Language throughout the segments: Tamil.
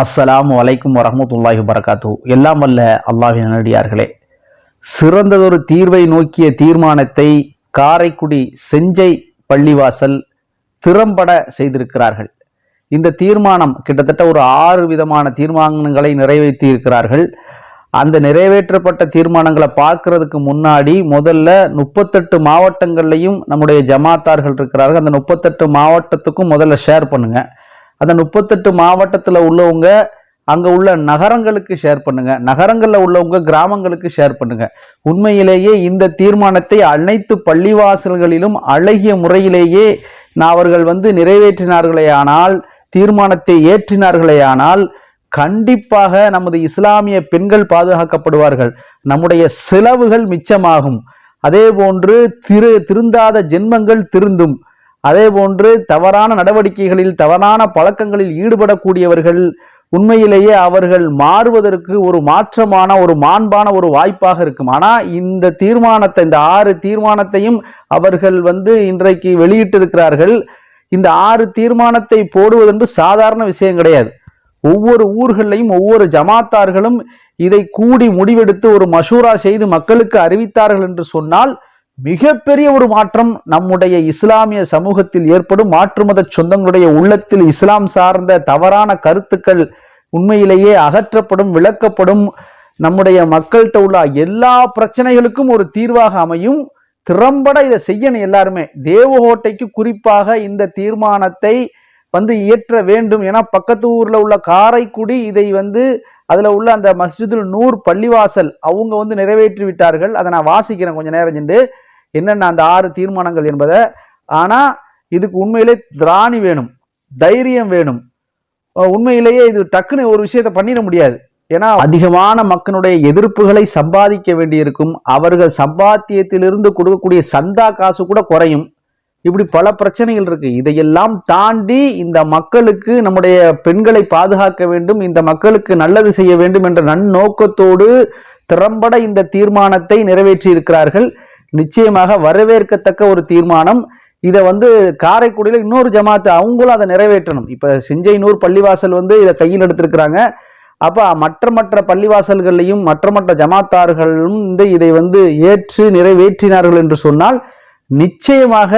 அஸ்ஸலாமு வலைக்கும் வரமத்துல்லாஹி வரகாத்து எல்லாம் வல்ல அல்லாஹின் நடிகார்களே சிறந்ததொரு தீர்வை நோக்கிய தீர்மானத்தை காரைக்குடி செஞ்சை பள்ளிவாசல் திறம்பட செய்திருக்கிறார்கள். இந்த தீர்மானம் கிட்டத்தட்ட ஒரு ஆறு விதமான தீர்மானங்களை நிறைவேற்றி இருக்கிறார்கள் அந்த நிறைவேற்றப்பட்ட தீர்மானங்களை பார்க்கறதுக்கு முன்னாடி முதல்ல முப்பத்தெட்டு மாவட்டங்கள்லையும் நம்முடைய ஜமாத்தார்கள் இருக்கிறார்கள். அந்த முப்பத்தெட்டு மாவட்டத்துக்கும் முதல்ல ஷேர் பண்ணுங்கள் அந்த முப்பத்தெட்டு மாவட்டத்தில் உள்ளவங்க அங்கே உள்ள நகரங்களுக்கு ஷேர் பண்ணுங்க. நகரங்களில் உள்ளவங்க கிராமங்களுக்கு ஷேர் பண்ணுங்க. உண்மையிலேயே இந்த தீர்மானத்தை அனைத்து பள்ளிவாசல்களிலும் அழகிய முறையிலேயே நான் அவர்கள் வந்து நிறைவேற்றினார்களே ஆனால் தீர்மானத்தை ஏற்றினார்களே ஆனால் கண்டிப்பாக நமது இஸ்லாமிய பெண்கள் பாதுகாக்கப்படுவார்கள். நம்முடைய செலவுகள் மிச்சமாகும். அதே போன்று திரு திருந்தாத ஜென்மங்கள் திருந்தும். அதே போன்று தவறான நடவடிக்கைகளில் தவறான பழக்கங்களில் ஈடுபடக்கூடியவர்கள் உண்மையிலேயே அவர்கள் மாறுவதற்கு ஒரு மாற்றமான ஒரு மாண்பான ஒரு வாய்ப்பாக இருக்கும். ஆனால் இந்த தீர்மானத்தை இந்த ஆறு தீர்மானத்தையும் அவர்கள் வந்து இன்றைக்கு வெளியிட்டிருக்கிறார்கள். இந்த ஆறு தீர்மானத்தை போடுவதென்று சாதாரண விஷயம் கிடையாது. ஒவ்வொரு ஊர்களையும் ஒவ்வொரு ஜமாத்தார்களும் இதை கூடி முடிவெடுத்து ஒரு மசூரா செய்து மக்களுக்கு அறிவித்தார்கள் என்று சொன்னால் மிகப்பெரிய ஒரு மாற்றம் நம்முடைய இஸ்லாமிய சமூகத்தில் ஏற்படும். மாற்று மத சொந்தங்களுடைய உள்ளத்தில் இஸ்லாம் சார்ந்த தவறான கருத்துக்கள் உண்மையிலேயே அகற்றப்படும் விளக்கப்படும். நம்முடைய மக்கள்கிட்ட உள்ள எல்லா பிரச்சனைகளுக்கும் ஒரு தீர்வாக அமையும். திறம்பட இதை செய்யணும் எல்லாருமே. தேவகோட்டைக்கு குறிப்பாக இந்த தீர்மானத்தை வந்து இயற்ற வேண்டும். ஏன்னா பக்கத்து ஊரில் உள்ள காரைக்குடி இதை வந்து அதில் உள்ள அந்த மஸ்ஜிதுல் நூர் பள்ளிவாசல் அவங்க வந்து நிறைவேற்றி விட்டார்கள் அதை நான் வாசிக்கிறேன் கொஞ்ச நேரம் சென்று என்னென்ன அந்த ஆறு தீர்மானங்கள் என்பதை ஆனால் இதுக்கு உண்மையிலே திராணி வேணும் தைரியம் வேணும். உண்மையிலேயே இது டக்குன்னு ஒரு விஷயத்தை பண்ணிட முடியாது. ஏன்னா அதிகமான மக்களுடைய எதிர்ப்புகளை சம்பாதிக்க வேண்டியிருக்கும். அவர்கள் சம்பாத்தியத்திலிருந்து கொடுக்கக்கூடிய சந்தா காசு கூட குறையும். இப்படி பல பிரச்சனைகள் இருக்கு. இதையெல்லாம் தாண்டி இந்த மக்களுக்கு நம்முடைய பெண்களை பாதுகாக்க வேண்டும் இந்த மக்களுக்கு நல்லது செய்ய வேண்டும் என்ற நன்னோக்கத்தோடு திறம்பட இந்த தீர்மானத்தை நிறைவேற்றி இருக்கிறார்கள் நிச்சயமாக வரவேற்கத்தக்க ஒரு தீர்மானம். இதை வந்து காரைக்குடியில் இன்னொரு ஜமாத்து அவங்களும் அதை நிறைவேற்றணும். இப்போ செஞ்சைநூர் பள்ளிவாசல் வந்து இதை கையில் எடுத்திருக்கிறாங்க. அப்போ மற்ற மற்ற பள்ளிவாசல்களையும் மற்ற மற்ற ஜமாத்தார்களும் இந்த இதை வந்து ஏற்று நிறைவேற்றினார்கள் என்று சொன்னால் நிச்சயமாக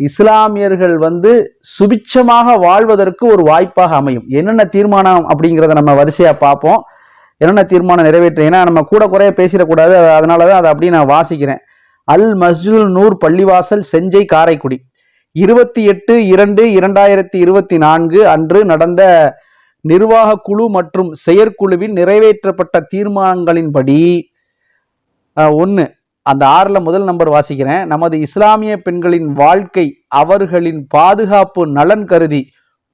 இஸ்லாமியர்கள் வந்து சுபிட்சமாக வாழ்வதற்கு ஒரு வாய்ப்பாக அமையும். என்னென்ன தீர்மானம் அப்படிங்கிறத நம்ம வரிசையாக பார்ப்போம். என்னென்ன தீர்மானம் நிறைவேற்ற ஏன்னா நம்ம கூட குறைய பேசிடக்கூடாது. அதனால தான் அதை அப்படியே நான் வாசிக்கிறேன். அல் மஸ்ஜிதுல் நூர் பள்ளிவாசல் செஞ்சை காரைக்குடி. இருபத்தி எட்டு இரண்டு இரண்டாயிரத்தி இருபத்தி நான்கு அன்று நடந்த நிர்வாக குழு மற்றும் செயற்குழுவின் நிறைவேற்றப்பட்ட தீர்மானங்களின்படி ஒன்று அந்த ஆறில் முதல் நம்பர் வாசிக்கிறேன். நமது இஸ்லாமிய பெண்களின் வாழ்க்கை அவர்களின் பாதுகாப்பு நலன் கருதி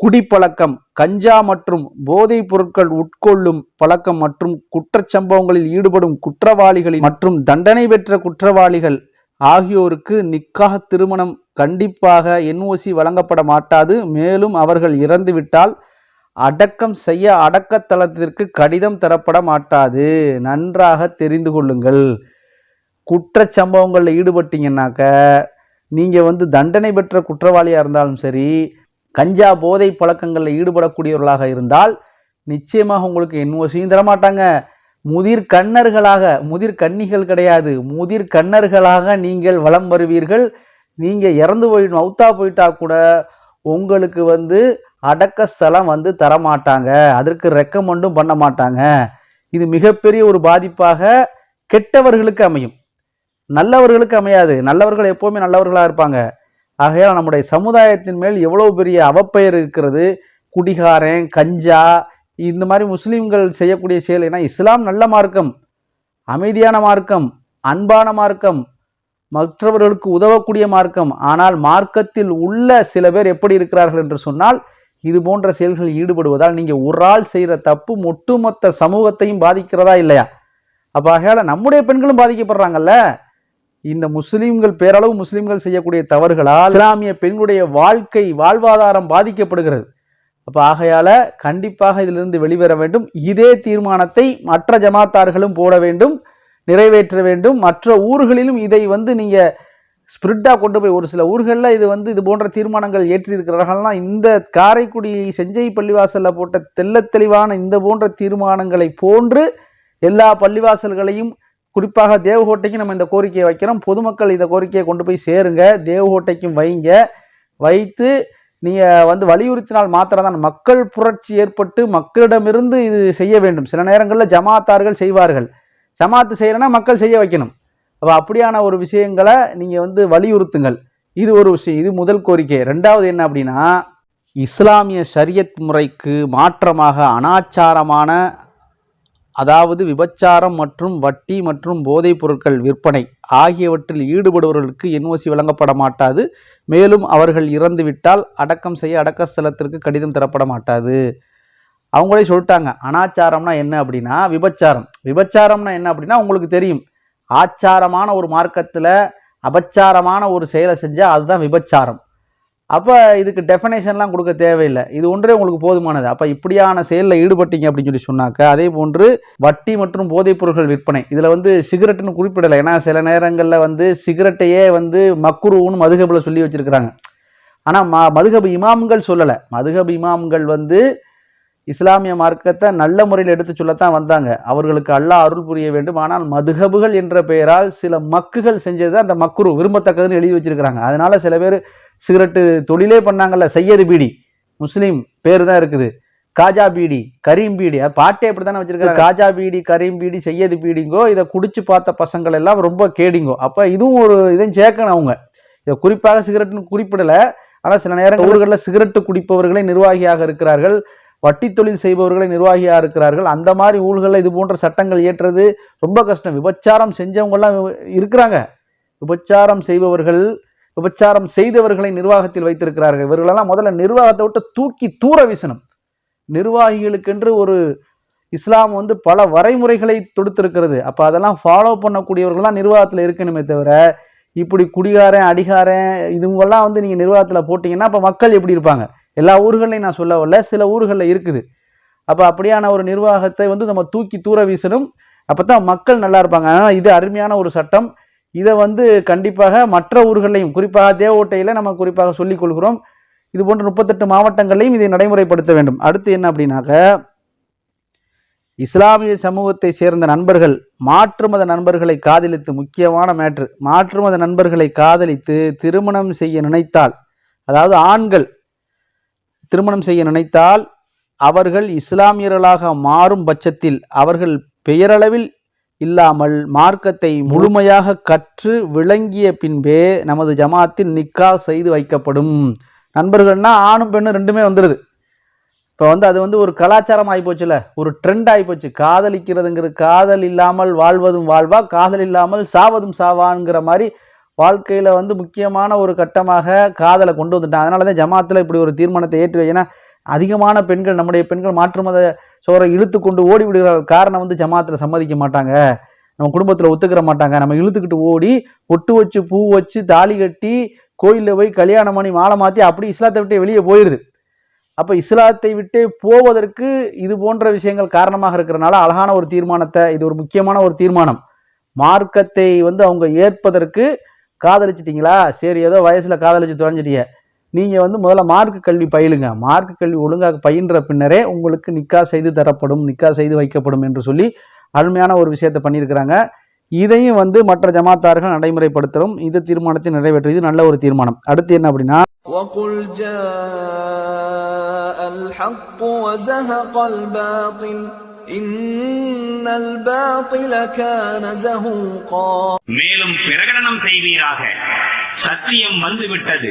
குடிப்பழக்கம் கஞ்சா மற்றும் போதைப் பொருட்கள் உட்கொள்ளும் பழக்கம் மற்றும் குற்றச்சம்பவங்களில் ஈடுபடும் குற்றவாளிகளின் மற்றும் தண்டனை பெற்ற குற்றவாளிகள் ஆகியோருக்கு நிக்காக திருமணம் கண்டிப்பாக என்ஓசி வழங்கப்பட மாட்டாது. மேலும் அவர்கள் இறந்துவிட்டால் அடக்கம் செய்ய அடக்கத்தளத்திற்கு கடிதம் தரப்பட மாட்டாது. நன்றாக தெரிந்து கொள்ளுங்கள். குற்றச்சம்பவங்களில் ஈடுபட்டீங்கன்னாக்க நீங்கள் வந்து தண்டனை பெற்ற குற்றவாளியாக இருந்தாலும் சரி கஞ்சா போதை பழக்கங்களில் ஈடுபடக்கூடியவர்களாக இருந்தால் நிச்சயமாக உங்களுக்கு என்ஓசியும் தரமாட்டாங்க. முதிர் கண்ணர்களாக முதிர் கன்னிகள் கிடையாது. முதிர் கண்ணர்களாக நீங்கள் வலம் வருவீர்கள். நீங்கள் இறந்து போயிடணும் அவுத்தா போயிட்டா கூட உங்களுக்கு வந்து அடக்க ஸ்தலம் வந்து தரமாட்டாங்க. அதற்கு ரெக்கமெண்டும் பண்ண மாட்டாங்க. இது மிகப்பெரிய ஒரு பாதிப்பாக கெட்டவர்களுக்கு அமையும். நல்லவர்களுக்கு அமையாது. நல்லவர்கள் எப்போவுமே நல்லவர்களாக இருப்பாங்க. ஆகையால் நம்முடைய சமுதாயத்தின் மேல் எவ்வளவு பெரிய அவப்பெயர் இருக்கிறது? குடிகாரன் கஞ்சா இந்த மாதிரி முஸ்லீம்கள் செய்யக்கூடிய செயல் ஏன்னா இஸ்லாம் நல்ல மார்க்கம் அமைதியான மார்க்கம் அன்பான மார்க்கம் மற்றவர்களுக்கு உதவக்கூடிய மார்க்கம். ஆனால் மார்க்கத்தில் உள்ள சில பேர் எப்படி இருக்கிறார்கள் என்று சொன்னால் இது போன்ற செயல்களில் ஈடுபடுவதால் நீங்கள் ஒரு ஆள் செய்கிற தப்பு ஒட்டுமொத்த சமூகத்தையும் பாதிக்கிறதா இல்லையா? அப்போ ஆகையால் நம்முடைய பெண்களும் பாதிக்கப்படுறாங்கல்ல? இந்த முஸ்லீம்கள் பேரளவு முஸ்லீம்கள் செய்யக்கூடிய தவறுகளால் இஸ்லாமிய பெண்களுடைய வாழ்க்கை வாழ்வாதாரம் பாதிக்கப்படுகிறது. அப்போ ஆகையால் கண்டிப்பாக இதிலிருந்து வெளிவர வேண்டும். இதே தீர்மானத்தை மற்ற ஜமாத்தார்களும் போட வேண்டும் நிறைவேற்ற வேண்டும். மற்ற ஊர்களிலும் இதை வந்து நீங்கள் ஸ்பிரிட்டாக கொண்டு போய் ஒரு சில ஊர்களில் இது வந்து இது போன்ற தீர்மானங்கள் ஏற்றிருக்கிறார்கள்லாம் இந்த காரைக்குடி செஞ்சை பள்ளிவாசலில் போட்ட தெள்ளத் தெளிவான இந்த போன்ற தீர்மானங்களை போன்று எல்லா பள்ளிவாசல்களையும் குறிப்பாக தேவகோட்டைக்கு நம்ம இந்த கோரிக்கையை வைக்கிறோம். பொதுமக்கள் இந்த கோரிக்கையை கொண்டு போய் சேருங்க. தேவகோட்டைக்கும் வைங்க. வைத்து நீங்கள் வந்து வலியுறுத்தினால் மாத்திரம்தான். மக்கள் புரட்சி ஏற்பட்டு மக்களிடமிருந்து இது செய்ய வேண்டும். சில நேரங்களில் ஜமாத்தார்கள் செய்வார்கள். ஜமாத்து செய்யலைன்னா மக்கள் செய்ய வைக்கணும். அப்போ அப்படியான ஒரு விஷயங்களை நீங்கள் வந்து வலியுறுத்துங்கள். இது ஒரு விஷயம். இது முதல் கோரிக்கை. ரெண்டாவது என்ன அப்படின்னா இஸ்லாமிய ஷரியத் முறைக்கு மாற்றமாக அனாச்சாரமான அதாவது விபச்சாரம் மற்றும் வட்டி மற்றும் போதைப் பொருட்கள் விற்பனை ஆகியவற்றில் ஈடுபடுபவர்களுக்கு என்ஓசி வழங்கப்பட மாட்டாது. மேலும் அவர்கள் இறந்துவிட்டால் அடக்கம் செய்ய அடக்க ஸ்தலத்திற்கு கடிதம் தரப்பட மாட்டாது. அவங்களே சொல்லிட்டாங்க அனாச்சாரம்னா என்ன அப்படின்னா விபச்சாரம். விபச்சாரம்னா என்ன அப்படின்னா உங்களுக்கு தெரியும் ஆச்சாரமான ஒரு மார்க்கத்தில் அபச்சாரமான ஒரு செயலை செஞ்சால் அதுதான் விபச்சாரம். அப்போ இதுக்கு டெஃபனேஷன்லாம் கொடுக்க தேவையில்லை. இது ஒன்றே உங்களுக்கு போதுமானது. அப்போ இப்படியான செயலில் ஈடுபட்டீங்க அப்படின்னு சொல்லி சொன்னாக்க அதே போன்று வட்டி மற்றும் போதைப் பொருட்கள் விற்பனை. இதில் வந்து சிகரெட்டுன்னு குறிப்பிடலை. ஏன்னா சில நேரங்களில் வந்து சிகரெட்டையே வந்து மக்குருன்னு மதுகபில் சொல்லி வச்சுருக்கிறாங்க. ஆனால் ம மதுகபு இமாம்கள் சொல்லலை. மதுகபு இமாம்கள் வந்து இஸ்லாமிய மார்க்கத்தை நல்ல முறையில் எடுத்து சொல்லத்தான் வந்தாங்க. அவர்களுக்கு அல்லாஹ் அருள் புரிய வேண்டும். ஆனால் மதுகபுகள் என்ற பெயரால் சில மக்குகள் செஞ்சது அந்த மக்குரு விரும்பத்தக்கதுன்னு எழுதி வச்சிருக்கிறாங்க. அதனால சில பேர் சிகரெட்டு தொழிலே பண்ணாங்கல்ல சையது பீடி. முஸ்லீம் பேர் தான் இருக்குது. காஜா பீடி கரீம் பீடி அது பாட்டே அப்படி தானே வச்சிருக்காங்க காஜா பீடி கரீம் பீடி செய்யது பீடிங்கோ இதை குடிச்சு பார்த்த பசங்கள் எல்லாம் ரொம்ப கேடிங்கோ. அப்போ இதுவும் ஒரு இதையும் சேர்க்கணும் அவங்க. இதை குறிப்பாக சிகரெட்னு குறிப்பிடலை. ஆனால் சில நேரம் ஊர்களில் சிகரெட்டு குடிப்பவர்களே நிர்வாகியாக இருக்கிறார்கள். வட்டி தொழில் செய்பவர்களே நிர்வாகியாக இருக்கிறார்கள். அந்த மாதிரி ஊர்களில் இது போன்ற சட்டங்கள் இயற்றுறது ரொம்ப கஷ்டம். விபச்சாரம் செஞ்சவங்கெல்லாம் இருக்கிறாங்க. விபச்சாரம் செய்பவர்கள் விபச்சாரம் செய்தவர்களை நிர்வாகத்தில் வைத்திருக்கிறார்கள். இவர்களெல்லாம் முதல்ல நிர்வாகத்தை விட்டு தூக்கி தூர வீசணும். நிர்வாகிகளுக்கென்று ஒரு இஸ்லாம் வந்து பல வரைமுறைகளை தொடுத்திருக்கிறது. அப்போ அதெல்லாம் ஃபாலோ பண்ணக்கூடியவர்கள் தான் நிர்வாகத்தில் இருக்கணுமே தவிர இப்படி குடிகாரன் அடிகாரன் இதுவெல்லாம் வந்து நீங்கள் நிர்வாகத்தில் போட்டிங்கன்னா அப்போ மக்கள் எப்படி இருப்பாங்க? எல்லா ஊர்களையும் நான் சொல்ல வரல சில ஊர்களில் இருக்குது. அப்போ அப்படியான ஒரு நிர்வாகத்தை வந்து நம்ம தூக்கி தூர வீசணும். அப்போ தான் மக்கள் நல்லா இருப்பாங்க. ஆனால் இது அருமையான ஒரு சட்டம். இதை வந்து கண்டிப்பாக மற்ற ஊர்களையும் குறிப்பாக தேவோட்டையில் நம்ம குறிப்பாக சொல்லிக் கொள்கிறோம். இது போன்ற முப்பத்தெட்டு மாவட்டங்களையும் இதை நடைமுறைப்படுத்த வேண்டும். அடுத்து என்ன அப்படின்னாக்க இஸ்லாமிய சமூகத்தை சேர்ந்த நண்பர்கள் மாற்று மத நண்பர்களை காதலித்து முக்கியமான மேட்ரு மாற்று மத நண்பர்களை காதலித்து திருமணம் செய்ய நினைத்தால் அதாவது ஆண்கள் திருமணம் செய்ய நினைத்தால் அவர்கள் இஸ்லாமியர்களாக மாறும் பட்சத்தில் அவர்கள் பெயரளவில் இல்லாமல் மார்க்கத்தை முழுமையாக கற்று விளங்கிய பின்பே நமது ஜமாத்தில் நிக்கா செய்து வைக்கப்படும். நண்பர்கள்னா ஆணும் பெண்ணும் ரெண்டுமே வந்துடுது இப்போ வந்து அது வந்து ஒரு கலாச்சாரம் ஆகிப்போச்சுல ஒரு ட்ரெண்ட் ஆகிப்போச்சு காதலிக்கிறதுங்கிறது காதல் இல்லாமல் வாழ்வதும் வாழ்வா காதல் இல்லாமல் சாவதும் சாவான்ங்கிற மாதிரி வாழ்க்கையில் வந்து முக்கியமான ஒரு கட்டமாக காதலை கொண்டு வந்துட்டான் அதனால தான் ஜமாத்தில் இப்படி ஒரு தீர்மானத்தை ஏற்று ஏன்னா அதிகமான பெண்கள் நம்முடைய பெண்கள் மாற்று மத சோரை இழுத்து கொண்டு ஓடி விடுகிறார்கள். காரணம் வந்து ஜமாத்தில் சம்மதிக்க மாட்டாங்க. நம்ம குடும்பத்தில் ஒத்துக்கிற மாட்டாங்க. நம்ம இழுத்துக்கிட்டு ஓடி பொட்டு வச்சு பூ வச்சு தாலி கட்டி கோயிலில் போய் கல்யாணம் பண்ணி மாலை மாற்றி அப்படி இஸ்லாத்தை விட்டு வெளியே போயிடுது அப்போ இஸ்லாத்தை விட்டு போவதற்கு இது போன்ற விஷயங்கள் காரணமாக இருக்கிறனால அழகான ஒரு தீர்மானத்தை இது ஒரு முக்கியமான ஒரு தீர்மானம். மார்க்கத்தை வந்து அவங்க ஏற்பதற்கு காதலிச்சிட்டிங்களா? சரி ஏதோ வயசில் காதலிச்சு தொலைஞ்சிட்டீங்க நீங்கள் வந்து முதல்ல மார்க் கல்வி பயிலுங்க. மார்க் கல்வி ஒழுங்காக பயின்ற பின்னரே உங்களுக்கு நிக்கா செய்து தரப்படும் நிக்கா செய்து வைக்கப்படும் என்று சொல்லி அருமையான ஒரு விஷயத்தை பண்ணியிருக்கிறாங்க. இதையும் வந்து மற்ற ஜமாத்தார்கள் நடைமுறைப்படுத்தும் இந்த தீர்மானத்தை நிறைவேற்றியது நல்ல ஒரு தீர்மானம். அடுத்து என்ன அப்படின்னா மேலும் பிரகடனம் செய்வீராக. சத்தியம் வந்துவிட்டது.